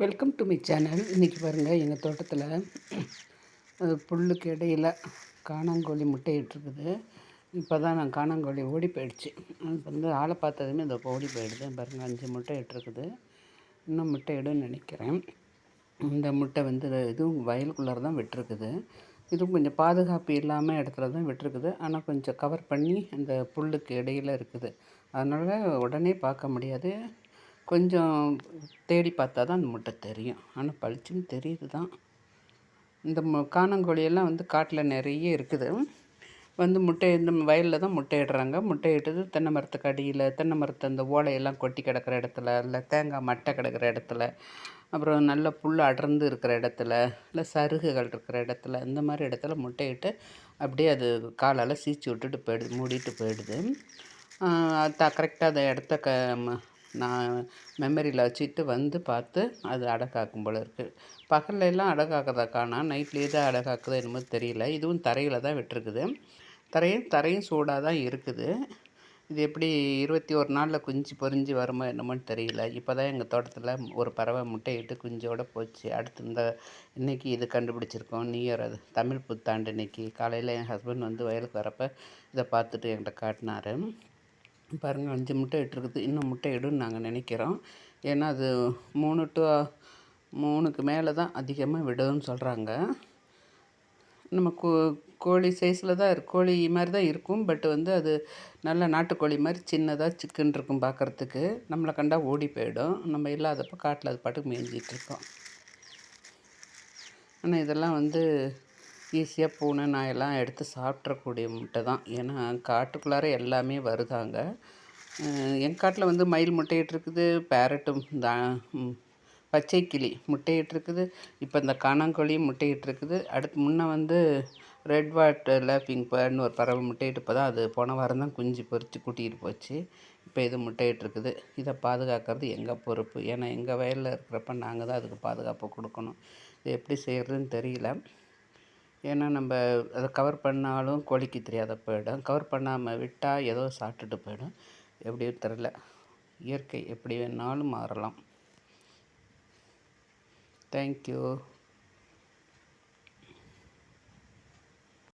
Welcome to my channel இன்றைக்கி பாருங்கள் எங்கள் தோட்டத்தில் புல்லுக்கு இடையில் காணாங்கோழி முட்டையிட்டுருக்குது. இப்போ தான் நான் காணாங்கோழி ஓடி போயிடுச்சு. அது வந்து ஆளை பார்த்ததுமே இந்த ஓடி போயிடுது. பாருங்கள் அஞ்சு முட்டை இட்டுருக்குது இன்னும் முட்டை நினைக்கிறேன். இந்த முட்டை வந்து இதுவும் வயலுக்குள்ளார தான் விட்டுருக்குது. இதுவும் கொஞ்சம் பாதுகாப்பு இல்லாமல் இடத்துல தான் விட்டுருக்குது. ஆனால் கொஞ்சம் கவர் பண்ணி அந்த புல்லுக்கு இடையில் இருக்குது. அதனால் உடனே பார்க்க முடியாது. கொஞ்சம் தேடி பார்த்தா தான் அந்த முட்டை தெரியும். ஆனால் பளிச்சுன்னு தெரியுது தான். இந்த காணங்கோழியெல்லாம் வந்து காட்டில் நிறைய இருக்குது. வந்து முட்டை இந்த வயலில் தான் முட்டையிடுறாங்க. முட்டையிட்டது தென்னை மரத்துக்கு அடியில் தென்னை மரத்து அந்த ஓலையெல்லாம் கொட்டி கிடக்கிற இடத்துல இல்லை தேங்காய் மட்டை கிடக்கிற இடத்துல அப்புறம் நல்ல புல் அடர்ந்து இருக்கிற இடத்துல இல்லை சருகுகள் இருக்கிற இடத்துல இந்த மாதிரி இடத்துல முட்டையிட்டு அப்படியே அது காலால் சீச்சு விட்டுட்டு போயிடுது மூடிட்டு போயிடுது. த கரெக்டாக அந்த இடத்த க நான் மெமரியில் வச்சுட்டு வந்து பார்த்து அது அடக்காக்கும் போல் இருக்குது பகல்ல எல்லாம் அடக்காக்கதா காணா? நைட்லேயே தான் அடக்காக்குதோ என்னமோ தெரியல. இதுவும் தரையில் தான் விட்டுருக்குது. தரையும் தரையும் சூடாக தான் இருக்குது. இது எப்படி இருபத்தி ஒரு நாளில் குஞ்சு பொறிஞ்சு வருமோ என்னமோன்னு தெரியல. இப்போ தான் எங்கள் தோட்டத்தில் ஒரு பறவை முட்டையிட்டு குஞ்சோடு போச்சு. அடுத்து இந்த இன்றைக்கி இது கண்டுபிடிச்சிருக்கோம். நியூ இயர் அது. தமிழ் புத்தாண்டு இன்றைக்கி காலையில் என் ஹஸ்பண்ட் வந்து வயலுக்கு வரப்போ இதை பார்த்துட்டு என்கிட்ட காட்டினார். பாருங்கள் அஞ்சு முட்டை இட்டுருக்குது. இன்னும் முட்டை இடுன்னு நாங்கள் நினைக்கிறோம். ஏன்னா அது மூணு டு மூணுக்கு மேலே தான் அதிகமாக விடும்னு சொல்கிறாங்க நம்ம கோ கோழி சைஸில் தான் இருக்கு கோழி மாதிரி தான் இருக்கும். பட் வந்து அது நல்ல நாட்டுக்கோழி மாதிரி சின்னதாக சிக்கன் இருக்கும் பார்க்குறதுக்கு நம்மளை கண்டா ஓடி போயிடும். நம்ம இல்லாதப்போ காட்டில் அது பாட்டுக்கு மேய்ஞ்சிட்ருக்கோம் ஆனால் இதெல்லாம் வந்து ஈஸியாக பூனை நாயெல்லாம் எடுத்து சாப்பிட்றக்கூடிய முட்டை தான். ஏன்னா காட்டுக்குள்ளார எல்லாமே வருதாங்க. என் காட்டில் வந்து மயில் முட்டையிட்ருக்குது பேரட்டும் பச்சை கிளி முட்டையிட்ருக்குது இப்போ இந்த காணாங்கோழியும் முட்டையிட்ருக்குது அடுத்து முன்னே வந்து ரெட் வாட்டரில் பிங்க் பேர்னு ஒரு பறவை முட்டையிட்டு இப்போ தான் அது போன வாரம் தான் குஞ்சு பொறித்து கூட்டிகிட்டு போச்சு. இப்போ இது முட்டையிட்ருக்குது இதை பாதுகாக்கிறது எங்கள் பொறுப்பு? ஏன்னா எங்கள் வயலில் இருக்கிறப்ப நாங்கள் தான் அதுக்கு பாதுகாப்பு கொடுக்கணும். இது எப்படி செய்கிறதுன்னு தெரியல. ஏன்னா நம்ம அதை கவர் பண்ணாலும் கோழிக்கு தெரியாத போயிடும். கவர் பண்ணாமல் விட்டால் ஏதோ சாப்பிட்டுட்டு போயிடும். எப்படியும் தெரில இயற்கை எப்படி வேணாலும் மாறலாம். தேங்க்யூ